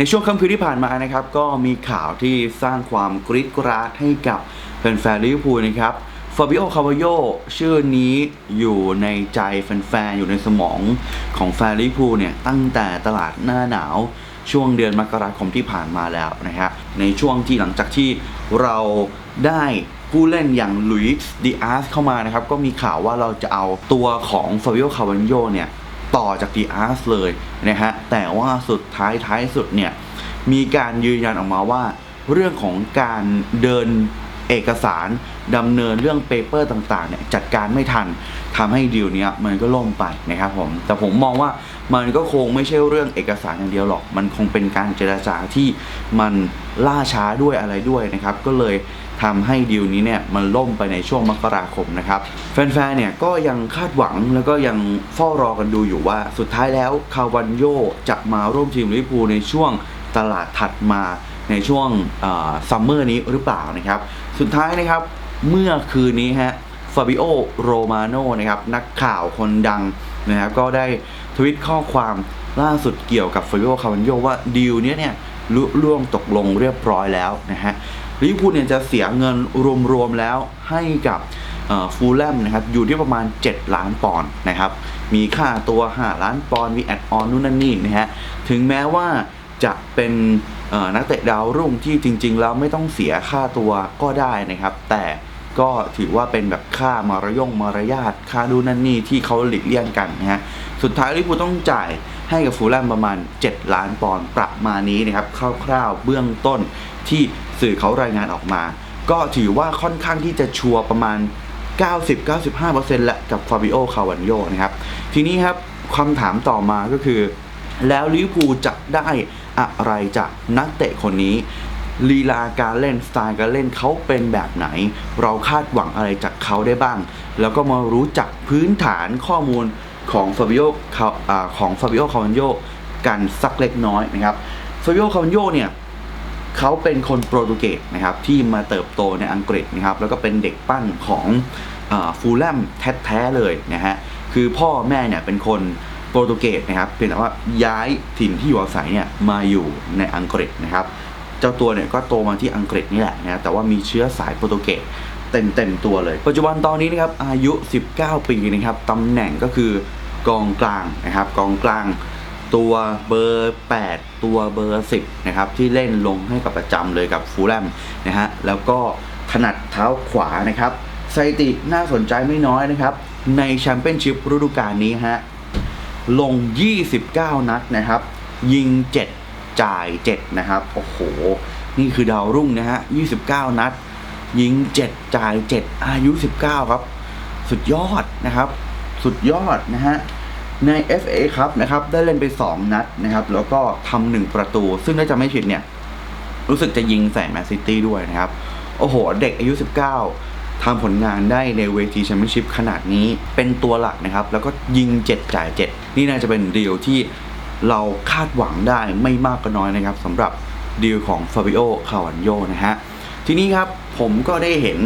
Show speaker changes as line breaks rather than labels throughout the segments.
ในช่วงค่ำคืนที่ผ่านมานะครับ ก็มีข่าวที่สร้างความกรี๊ดกราดให้กับแฟนๆลิเวอร์พูลนะครับฟาบิโอคา v าโยชื่อนี้อยู่ในใจแฟนๆ อยู่ในสมองของแฟนลิเวอร์พูลเนี่ย ตั้งแต่ตลาดหน้าหนาวช่วงเดือนมกราคมที่ผ่านมาแล้วนะครับในช่วงที่หลังจากที่เราได้ผู้เล่นอย่างลุยส์ดิอาสเข้ามานะครับ ก็มีข่าวว่าเราจะเอาตัวของฟาบิโอคา v าโยเนี่ย ต่อจากดีอาร์สเลยนะฮะแต่ว่าสุดท้ายท้ายสุดเนี่ยมีการยืนยันออกมาว่า เรื่องของการเดินเอกสารดำเนินเรื่องเปเปอร์ต่างๆเนี่ยจัดการไม่ทันทำให้ดีลเนี้ยมันก็ล่มไปนะครับผมแต่ผมมองว่ามันก็คงไม่ใช่เรื่องเอกสารอย่างเดียวหรอก มันคงเป็นการเจรจาที่มันล่าช้าด้วยอะไรด้วยนะครับ ก็เลยทำให้ดีลนี้เนี่ยมันล่มไปในช่วงมกราคมนะครับแฟนๆเนี่ยก็ยังคาดหวังแล้วก็ยังเฝ้ารอกันดูอยู่ว่าสุดท้ายแล้วคาวันโยจะมาร่วมทีมลิเวอร์พูลในช่วงตลาดถัดมาในช่วงซัมเมอร์นี้หรือเปล่านะครับ สุดท้ายนะครับเมื่อคืนนี้ฮะฟาบิโอโรมาโนนะครับนักข่าวคนดังนะครับก็ได้ วิตข้อความล่าสุดเกี่ยวกับฟาบิโอคาวันโยว่าดีลเนี้ยเนี่ยลุล่วงตกลงเรียบร้อยแล้วนะฮะลิเวอร์พูลเนี่ยจะเสียเงินรวมๆแล้วให้กับฟูลแลมนะครับอยู่ที่ประมาณ 7 ล้านปอนด์นะครับมีค่าตัว 5 ล้านปอนด์มีแอดออนนู่นนั่นนี่นะฮะถึงแม้ว่าจะเป็นนักเตะดาวรุ่งที่จริง ๆ แล้วไม่ต้องเสียค่าตัวก็ได้นะครับ แต่ ก็ถือว่าเป็นแบบค่ามารยงมารยาทค่าดูนั่นนี่ที่เขาหลีกเลี่ยงกันนะฮะสุดท้ายลิเวอร์พูต้องจ่ายให้กับฟูลแลมประมาณ 7 ล้านปอนด์ประมาณนี้นะครับคร่าวๆเบื้องต้นที่สื่อเขารายงานออกมา ก็ถือว่าค่อนข้างที่จะชัวร์ประมาณ 90-95%แหละกับฟาบิโอคาวันโยนะครับ ทีนี้ครับคำถามต่อมาก็คือ แล้วลิเวอร์พูลจะได้อะไรจากนักเตะคนนี้ ลีลาการเล่นสไตล์การเล่นเขาเป็นแบบไหน เราคาดหวังอะไรจากเขาได้บ้าง แล้วก็มารู้จักพื้นฐานข้อมูลของฟาบิโอของฟาบิโอคาวันโยกันสักเล็กน้อยนะครับฟาบิโอคาวันโยเนี่ยเขาเป็นคนโปรตุเกสนะครับที่มาเติบโตในอังกฤษนะครับแล้วก็เป็นเด็กปั้นของฟูลแลมแท้ๆเลยนะฮะคือพ่อแม่เนี่ยเป็นคนโปรตุเกสนะครับเพียงแต่ว่าย้ายถิ่นที่อยู่อาศัยเนี่ยมาอยู่ในอังกฤษนะครับ เจ้าตัวเนี่ยก็โตมาที่อังกฤษนี่แหละนะแต่ว่ามีเชื้อสายโปรตุเกสเต็มเต็มตัวเลย ปัจจุบันตอนนี้นะครับอายุ 19 ปีนะครับตำแหน่งก็คือกองกลางนะครับกองกลางตัวเบอร์ 8 ตัวเบอร์ 10นะครับที่เล่นลงให้กับประจำเลยกับฟูลแลมนะฮะแล้วก็ถนัดเท้าขวานะครับสถิติน่าสนใจไม่น้อยนะครับ ในแชมเปี้ยนชิพฤดูกาลนี้ฮะลง 29 นัดนะครับ ยิง 7 จ่าย 7 นะครับ โอ้โห นี่คือดาวรุ่งนะฮะ 29 นัด ยิง 7 จ่าย 7 อายุ 19 ครับ สุดยอดนะครับ สุดยอดนะฮะ ใน FA ครับนะครับ ได้เล่นไป 2 นัดนะครับ แล้วก็ทำหนึ่งประตู ซึ่งถ้าจะไม่ผิดเนี่ย รู้สึกจะยิงใส่แมนซิตี้ด้วยนะครับ โอ้โห เด็กอายุ 19ทำผลงานได้ในเวทีแชมเปี้ยนชิพขนาดนี้ เป็นตัวหลักนะครับ แล้วก็ยิง 7 จ่าย 7 นี่น่าจะเป็นดีลที่ เราคาดหวังได้ไม่มากก็น้อยนะครับสำหรับดีลของฟาบิโอคาวันโยนะฮะทีนี้ครับผมก็ได้เห็น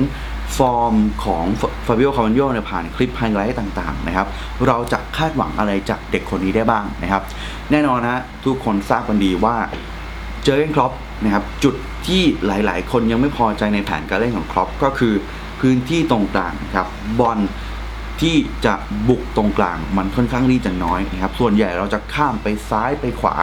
ฟอร์มของฟาบิโอคาวันโยเนี่ยผ่านคลิปไฮไลท์ต่างๆนะครับเราจะคาดหวังอะไรจากเด็กคนนี้ได้บ้างนะครับ แน่นอนนะทุกคนทราบกันดีว่าเจอร์เกนครอปนะครับจุดที่หลายๆ คนยังไม่พอใจในแผนการเล่นของครอปก็คือพื้นที่ตรงกลางครับบอล ที่จะบุกตรงกลางมันค่อนข้างที่จะน้อยนะครับ ส่วนใหญ่เราจะข้ามไปซ้ายไปขวา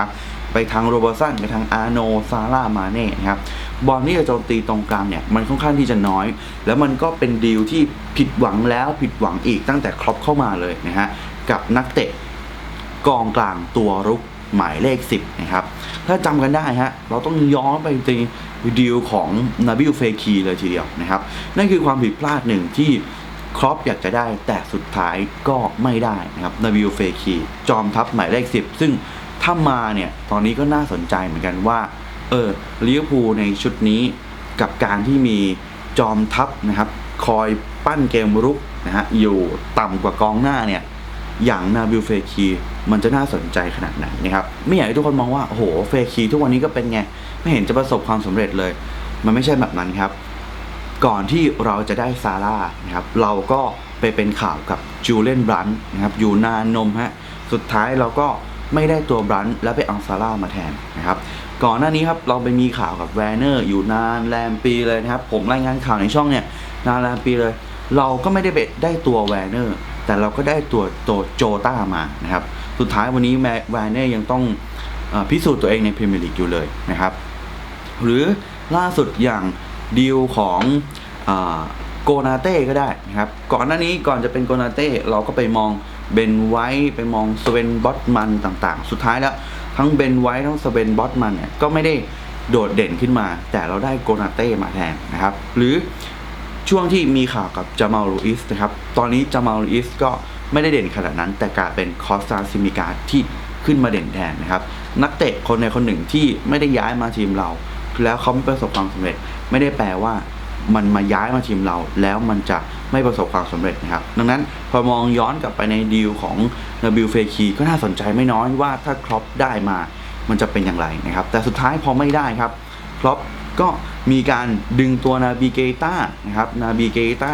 ไปทางโรเบอร์สันไปทางอาโนซาร่ามาเน่นะครับบอลที่จะโจมตีตรงกลางเนี่ยมันค่อนข้างที่จะน้อย แล้วมันก็เป็นดีลที่ผิดหวังแล้วผิดหวังอีกตั้งแต่ครอปเข้ามาเลยนะฮะกับนักเตะกองกลางตัวรุกหมายเลข 10 นะครับ ถ้าจำกันได้ฮะ เราต้องย้อนไปในดีลของนาบิลเฟคีเลยทีเดียวนะครับ นั่นคือความผิดพลาดหนึ่งที่ ครอปอยากจะได้แต่สุดท้ายก็ไม่ได้นะครับนาบิลเฟคีจอมทัพหมายเลข 10 ซึ่งถ้ามาเนี่ยตอนนี้ก็น่าสนใจเหมือนกันว่า เออลิเวอร์พูลในชุดนี้กับการที่มีจอมทัพนะครับ คอยปั้นเกมรุกนะฮะอยู่ต่ำกว่ากองหน้าเนี่ยอย่างนาบิลเฟคีมันจะน่าสนใจขนาดไหนนะครับ ไม่อยากให้ทุกคนมองว่า โอ้โห เฟคีทุกวันนี้ก็เป็นไง ไม่เห็นจะประสบความสำเร็จเลย มันไม่ใช่แบบนั้นครับ ก่อนที่เราจะได้ซาร่านะครับเราก็ไปเป็นข่าวกับจูเลนบรันนะครับอยู่นานนมฮะสุดท้ายเราก็ไม่ได้ตัวบรันแล้วไปเอาซาร่ามาแทนนะครับก่อนหน้านี้ครับเราไปมีข่าวกับแวนเนอร์อยู่นานแรมปีเลยนะครับผมรายงานข่าวในช่องเนี่ยนานแรมปีเลย เราก็ไม่ได้เบ็ดได้ตัวแวนเนอร์แต่เราก็ได้ตัวตัวโจต้ามานะครับสุดท้ายวันนี้แวร์เนอร์ยังต้องอพิสูจน์ตัวเองในพรีเมียร์ลีกอยู่เลยนะครับหรือล่าสุดอย่าง ดีลของโกนาเต้ก็ได้นะครับ ก่อนหน้านี้ก่อนจะเป็นโกนาเต้เราก็ไปมองเบนไวท์ไปมองสเวนบอตมันต่างๆ สุดท้ายแล้วทั้งเบนไวท์ทั้งสเวนบอตมันเนี่ยก็ไม่ได้โดดเด่นขึ้นมา แต่เราได้โกนาเต้มาแทนนะครับ หรือช่วงที่มีข่าวกับจามาลูอิสนะครับ ตอนนี้จามาลลูอิสก็ไม่ได้เด่นขนาดนั้น แต่กลายเป็นคอสตาซิมิกาที่ขึ้นมาเด่นแทนนะครับ นักเตะคนในคนหนึ่งที่ไม่ได้ย้ายมาทีมเรา แล้วเขาไม่ประสบความสำเร็จ ไม่ได้แปลว่ามันมาย้ายมาทีมเราแล้วมันจะไม่ประสบความสำเร็จนะครับ ดังนั้นพอมองย้อนกลับไปในดีลของนาบิลเฟคีก็น่าสนใจไม่น้อยว่าถ้าครอปได้มามันจะเป็นอย่างไรนะครับ แต่สุดท้ายพอไม่ได้ครับครอปก็มีการดึงตัวนาบีเกต้านะครับนาบีเกต้า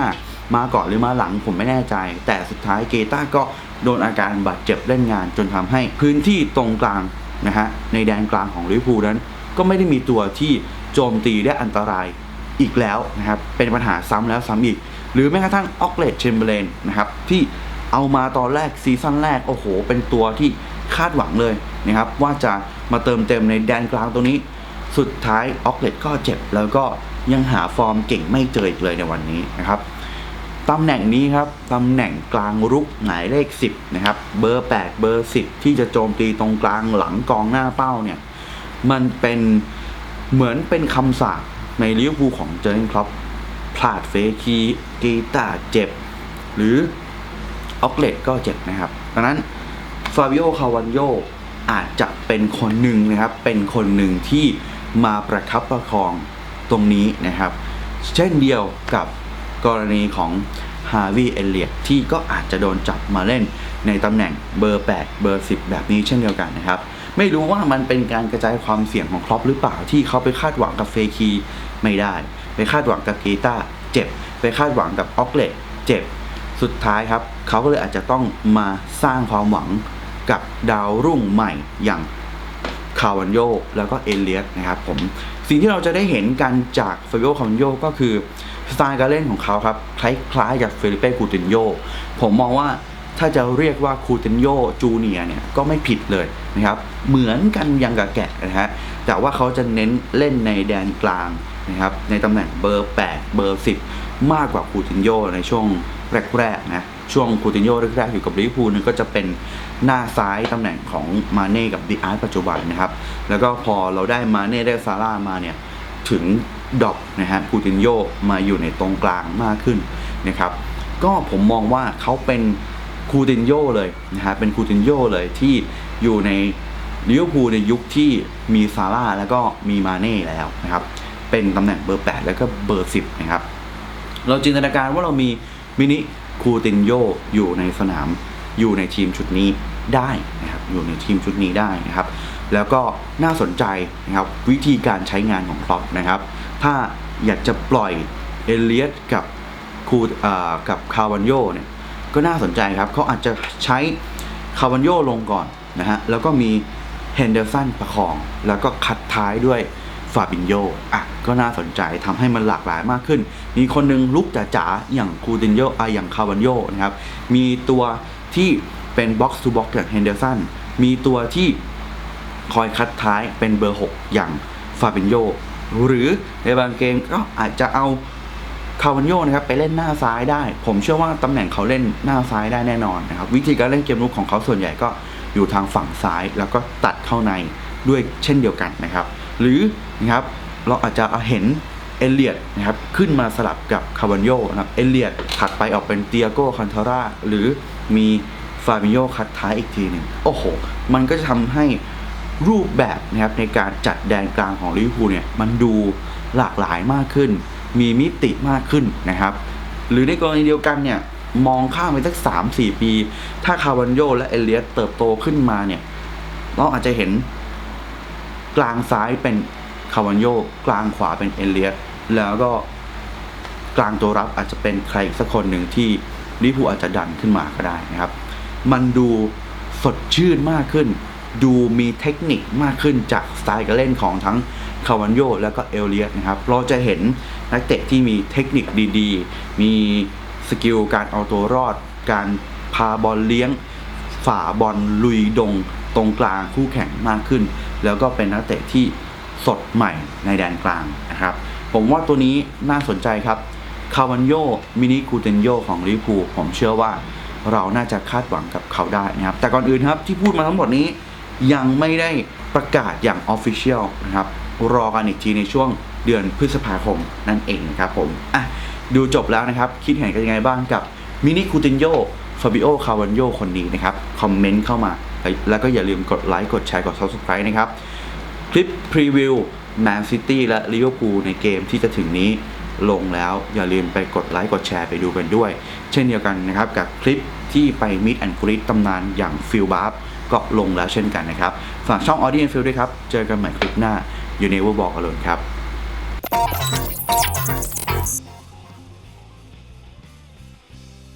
มาก่อนหรือมาหลังผมไม่แน่ใจ แต่สุดท้ายเกต้าก็โดนอาการบาดเจ็บเล่นงานจนทำให้พื้นที่ตรงกลางนะฮะในแดนกลางของลิเวอร์พูลนั้น ก็ไม่ได้มีตัวที่โจมตีได้อันตรายอีกแล้วนะครับ เป็นปัญหาซ้ำแล้วซ้ำอีก หรือแม้กระทั่งออกเลตเชมเบรนนะครับที่เอามาตอนแรกซีซั่นแรก โอ้โห เป็นตัวที่คาดหวังเลยนะครับว่าจะมาเติมเต็มในแดนกลางตรงนี้ สุดท้ายออกเลตก็เจ็บ แล้วก็ยังหาฟอร์มเก่งไม่เจออีกเลยในวันนี้นะครับตำแหน่งนี้ครับตำแหน่งกลางรุกหมายเลข 10 นะครับ เบอร์ 8 เบอร์ 10 ที่จะโจมตีตรงกลางหลังกองหน้าเป้าเนี่ย มันเป็นเหมือนเป็นคำสาปในลิเวอร์พูลของเจอร์เกนครอปพลาดเฟคีกีตาเจ็บ หรือออกเลตก็เจ็บนะครับดังนั้นฟาบิโอคาวันโยอาจจะเป็นคนหนึ่งนะครับ เป็นคนหนึ่งที่มาประคับประคองตรงนี้นะครับ เช่นเดียวกับกรณีของฮาวิเอเลียตที่ก็อาจจะโดนจับมาเล่นในตำแหน่งเบอร์ 8 เบอร์ 10 แบบนี้เช่นเดียวกันนะครับ ไม่รู้ว่ามันเป็นการกระจายความเสี่ยงของครอปหรือเปล่าที่เขาไปคาดหวังกับเฟคีไม่ได้ ไปคาดหวังกับกีตาเจ็บ ไปคาดหวังกับออกเลตเจ็บ สุดท้ายครับ เขาก็เลยอาจจะต้องมาสร้างความหวังกับดาวรุ่งใหม่อย่างคาวันโยแล้วก็เอเลียสนะครับผมสิ่งที่เราจะได้เห็นกันจากฟิโอคาวันโยก็คือสไตล์การเล่นของเขาครับ คล้ายๆกับเฟลิเป้คูตินโยผมมองว่า ถ้าจะเรียกว่าคูตินโยจูเนียเนี่ยก็ไม่ผิดเลยนะครับเหมือนกันยังกับแกะนะฮะแต่ว่าเขาจะเน้นเล่นในแดนกลางนะครับในตำแหน่งเบอร์ 8 เบอร์ 10 มากกว่าคูตินโยในช่วงแรกๆนะช่วงคูตินโยแรกๆอยู่กับลิเวอร์พูลเนี่ก็จะเป็นหน้าซ้ายตำแหน่งของมาเน่กับดิอาร์ปัจจุบันนะครับแล้วก็พอเราได้มาเน่ได้ซาร่ามาเนี่ยถึงดอกนะฮะคูตินโยมาอยู่ในตรงกลางมากขึ้นนะครับก็ผมมองว่าเขาเป็น คูตินโยเลยนะฮะเป็นคูตินโยเลยที่อยู่ในลิเวอร์พูลในยุคที่มีซาร่าแล้วก็มีมาเน่แล้วนะครับ เป็นตำแหน่งเบอร์ 8 แล้วก็เบอร์ 10 นะครับ เราจินตนาการว่าเรามีมินิคูตินโยอยู่ในสนามอยู่ในทีมชุดนี้ได้นะครับอยู่ในทีมชุดนี้ได้นะครับ แล้วก็น่าสนใจนะครับวิธีการใช้งานของครอปนะครับ ถ้าอยากจะปล่อยเอเลียสกับคูอ่ากับคาวันโยเนี่ย ก็น่าสนใจครับเขาอาจจะใช้คาวันโยลงก่อนนะฮะแล้วก็มีเฮนเดอร์สันประคอง แล้วก็คัดท้ายด้วยฟาบินโยอะก็น่าสนใจทำให้มันหลากหลายมากขึ้น มีคนหนึงลุกจ๋าๆ อย่างคูตินโยอะอย่างคาวันโยนะครับ มีตัวที่เป็นบ็อกซ์ทูบ็อกซ์อย่างเฮนเดอร์สันมีตัวที่คอยคัดท้ายเป็นเบอร์ 6 อย่างฟาบินโยหรือในบางเกมก็อาจจะเอา คาวันโยนะครับไปเล่นหน้าซ้ายได้ ผมเชื่อว่าตำแหน่งเขาเล่นหน้าซ้ายได้แน่นอนนะครับวิธีการเล่นเกมรุกของเขาส่วนใหญ่ก็อยู่ทางฝั่งซ้ายแล้วก็ตัดเข้าในด้วยเช่นเดียวกันนะครับ หรือนะครับเราอาจจะเห็นเอเลียดนะครับขึ้นมาสลับกับคาวันโยนะครับเอเลียดถัดไปออกเป็นเตียโกคันทาร่าหรือมีฟาบิโยคัดท้ายอีกทีหนึ่งโอ้โห มันก็จะทำให้รูปแบบนะครับในการจัดแดนกลางของลิเวอร์พูลเนี่ยมันดูหลากหลายมากขึ้น มีมิติมากขึ้นนะครับ หรือในกรณีเดียวกันเนี่ยมองข้ามไปสักสามสี่ปี ถ้าคาวันโยและเอเลียสเติบโตขึ้นมาเนี่ยเราอาจจะเห็นกลางซ้ายเป็นคาวันโยกลางขวาเป็นเอเลียสแล้วก็กลางตัวรับอาจจะเป็นใครสักคนหนึ่งที่ลิพูอาจจะดันขึ้นมาก็ได้นะครับ มันดูสดชื่นมากขึ้น ดูมีเทคนิคมากขึ้นจากสไตล์การเล่นของทั้งคาวันโยแล้วก็เอลเลียสนะครับ เราจะเห็น นักเตะที่มีเทคนิคดีๆ มีสกิลการเอาตัวรอด การพาบอลเลี้ยง ฝ่าบอลลุยดง ตรงกลางคู่แข่งมากขึ้น แล้วก็เป็นนักเตะที่สดใหม่ในแดนกลางนะครับ ผมว่าตัวนี้น่าสนใจครับคาวันโยมินิคูเตนโยของลิพูผมเชื่อว่าเราน่าจะคาดหวังกับเขาได้นะครับ แต่ก่อนอื่นครับที่พูดมาทั้งหมดนี้ยังไม่ได้ประกาศอย่างออฟฟิเชียลนะครับ รอกันอีกทีในช่วง เดือนพฤษภาคมนั่นเองนะครับผมอะดูจบแล้วนะครับ คิดเห็นกันยังไงบ้างกับมินิคูเตนโยฟาบิโอคาวันโยคนนี้นะครับ คอมเมนต์เข้ามา แล้วก็อย่าลืมกดไลค์กดแชร์กด Subscribe นะครับ คลิปพรีวิวแมนซิตี้และลิเวอร์พูลในเกมที่จะถึงนี้ลงแล้วอย่าลืมไปกดไลค์กดแชร์ไปดูกันด้วย เช่นเดียวกันนะครับกับคลิปที่ไปมิดแอนด์กรีตตำนานอย่างฟิลบาร์ก็ลงแล้วเช่นกันนะครับ ฝากช่อง Audience Field ด้วยครับ เจอกันใหม่คลิปหน้าอยู่ในวอร์บอกอลนครับ Thank you.